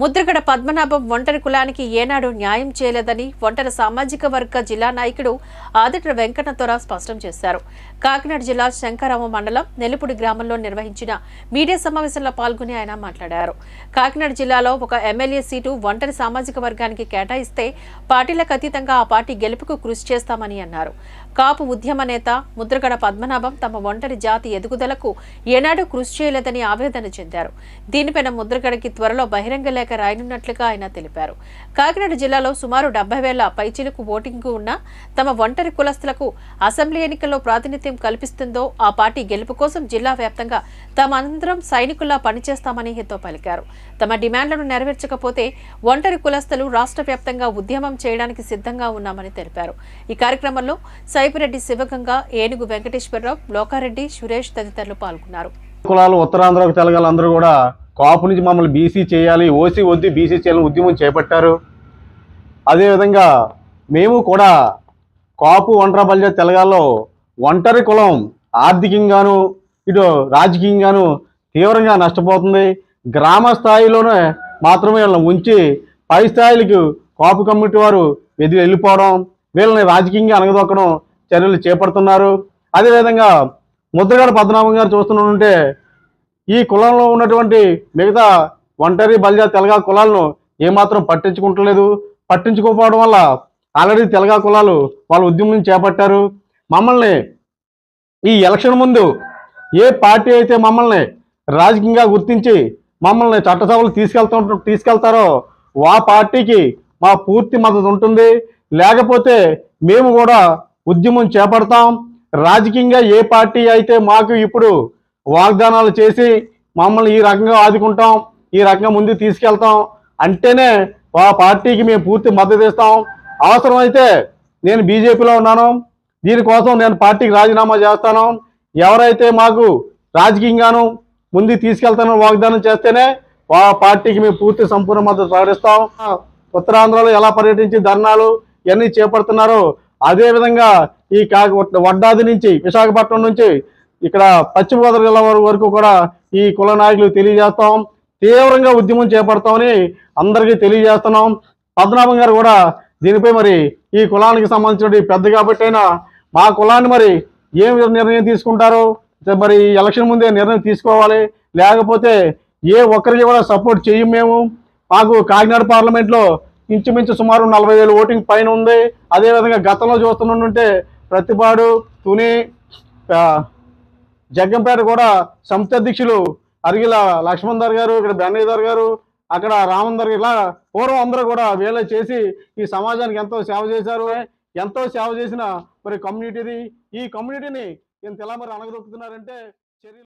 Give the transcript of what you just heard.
ముద్రగడ పద్మనాభం ఒంటరి కులానికి ఏనాడు న్యాయం చేయలేదని ఒంటరి సామాజిక వర్గ జిల్లా నాయకుడు ఆదిట వెంకట తొర స్పష్టం చేశారు. కాకినాడ జిల్లా శంకరామ మండలం నెలుపుడి గ్రామంలో నిర్వహించిన మీడియా సమావేశంలో పాల్గొని ఆయన మాట్లాడారు. కాకినాడ జిల్లాలో ఒక ఎమ్మెల్యే సీటు ఒంటరి సామాజిక వర్గానికి కేటాయిస్తే పార్టీలకు అతీతంగా ఆ పార్టీ గెలుపుకు కృషి చేస్తామని అన్నారు. కాపు ఉద్యమ నేత ముద్రగడ పద్మనాభం తమ ఒంటరి జాతి ఎదుగుదలకు ఏనాడు కృషి చేయలేదని ఆవేదన చెందారు. దీనిపైన ముద్రగడకి త్వరలో బహిరంగ లేఖ రాయనున్నట్లుగా ఆయన తెలిపారు. కాకినాడ జిల్లాలో సుమారు డెబ్బై వేల పైచిలకు ఓటింగ్ ఉన్న తమ ఒంటరి కులస్తులకు అసెంబ్లీ ఎన్నికల్లో ప్రాతినిధ్యం కల్పిస్తుందో ఆ పార్టీ గెలుపు కోసం జిల్లా వ్యాప్తంగా తామందరం సైనికుల్లా పనిచేస్తామని హితో పలికారు. తమ డిమాండ్లను నెరవేర్చకపోతే ఒంటరి కులస్తులు రాష్ట్ర వ్యాప్తంగా ఉద్యమం చేయడానికి సిద్ధంగా ఉన్నామని తెలిపారు. ఈ కార్యక్రమంలో సైపిరెడ్డి శివగంగ ఏనుగు వెంకటేశ్వరరావు లోకారెడ్డి సురేష్ తదితరులు పాల్గొన్నారు. కులాలు ఉత్తరాంధ్రకు తెలగాలు అందరూ కూడా కాపు నుంచి మమ్మల్ని బీసీ చేయాలి ఓసీ వద్దు బీసీ చేయాలని ఉద్యమం చేపట్టారు. అదేవిధంగా మేము కూడా కాపు ఒంటరి బల్జ తెలగాల్లో ఒంటరి కులం ఆర్థికంగాను ఇటు రాజకీయంగాను తీవ్రంగా నష్టపోతుంది. గ్రామ స్థాయిలోనే మాత్రమే వీళ్ళని ఉంచి పై స్థాయిలకు కాపు కమిటీ వారు వెదిలి వెళ్ళిపోవడం వీళ్ళని రాజకీయంగా అనగదొక్కడం చర్యలు చేపడుతున్నారు. అదేవిధంగా ముద్రగడ పద్మనాభం గారు చూస్తుంటే ఈ కులంలో ఉన్నటువంటి మిగతా ఒంటరి బలిజా తెలగా కులాలను ఏమాత్రం పట్టించుకుంటలేదు. పట్టించుకోకపోవడం వల్ల ఆల్రెడీ తెలగా కులాలు వాళ్ళ ఉద్యమం చేపట్టారు. మమ్మల్ని ఈ ఎలక్షన్ ముందు ఏ పార్టీ అయితే మమ్మల్ని రాజకీయంగా గుర్తించి మమ్మల్ని చట్టసభలు తీసుకెళ్తా తీసుకెళ్తారో ఆ పార్టీకి మా పూర్తి మద్దతు ఉంటుంది. లేకపోతే మేము కూడా ఉద్యమం చేపడతాం. రాజకీయంగా ఏ పార్టీ అయితే మాకు ఇప్పుడు వాగ్దానాలు చేసి మమ్మల్ని ఈ రకంగా ఆదుకుంటాం ఈ రకంగా ముందుకు తీసుకెళ్తాం అంటేనే ఆ పార్టీకి మేము పూర్తి మద్దతు ఇస్తాం. అవసరమైతే నేను బీజేపీలో ఉన్నాను. దీనికోసం నేను పార్టీకి రాజీనామా చేస్తాను. ఎవరైతే మాకు రాజకీయంగాను ముందుకు తీసుకెళ్తానో వాగ్దానం చేస్తేనే ఆ పార్టీకి మేము పూర్తి సంపూర్ణ మద్దతు ప్రకటిస్తాం. ఉత్తరాంధ్రలో ఎలా పర్యటించి ధర్నాలు ఇవన్నీ చేపడుతున్నారో అదేవిధంగా ఈ కాకి వడ్డాది నుంచి విశాఖపట్నం నుంచి ఇక్కడ పశ్చిమ గోదావరి జిల్లా వరకు కూడా ఈ కుల నాయకులు తెలియజేస్తాం. తీవ్రంగా ఉద్యమం చేపడతామని అందరికీ తెలియజేస్తున్నాం. పద్మనాభం గారు కూడా దీనిపై మరి ఈ కులానికి సంబంధించిన పెద్ద కాబట్టి అయినా మా కులాన్ని మరి ఏం నిర్ణయం తీసుకుంటారో? మరి ఈ ఎలక్షన్ ముందే నిర్ణయం తీసుకోవాలి. లేకపోతే ఏ ఒక్కరికి కూడా సపోర్ట్ చేయం మేము. మాకు కాకినాడ పార్లమెంట్లో ఇంచుమించు సుమారు నలభై వేలు ఓటింగ్ పైన ఉంది. అదేవిధంగా గతంలో చూస్తుంటే ప్రతిపాడు తుని జగ్గంపేట కూడా సంస్థ అధ్యక్షులు అరిగిల లక్ష్మణ్ గారు ఇక్కడ బెన్నయ్యదార్ గారు అక్కడ రామందర్ ఇలా పూర్వం అందరూ కూడా వీళ్ళ చేసి ఈ సమాజానికి ఎంతో సేవ చేశారు. ఎంతో సేవ చేసిన మరి కమ్యూనిటీది ఈ కమ్యూనిటీని ఇంత ఎలా మరి అనగదొక్కుతున్నారంటే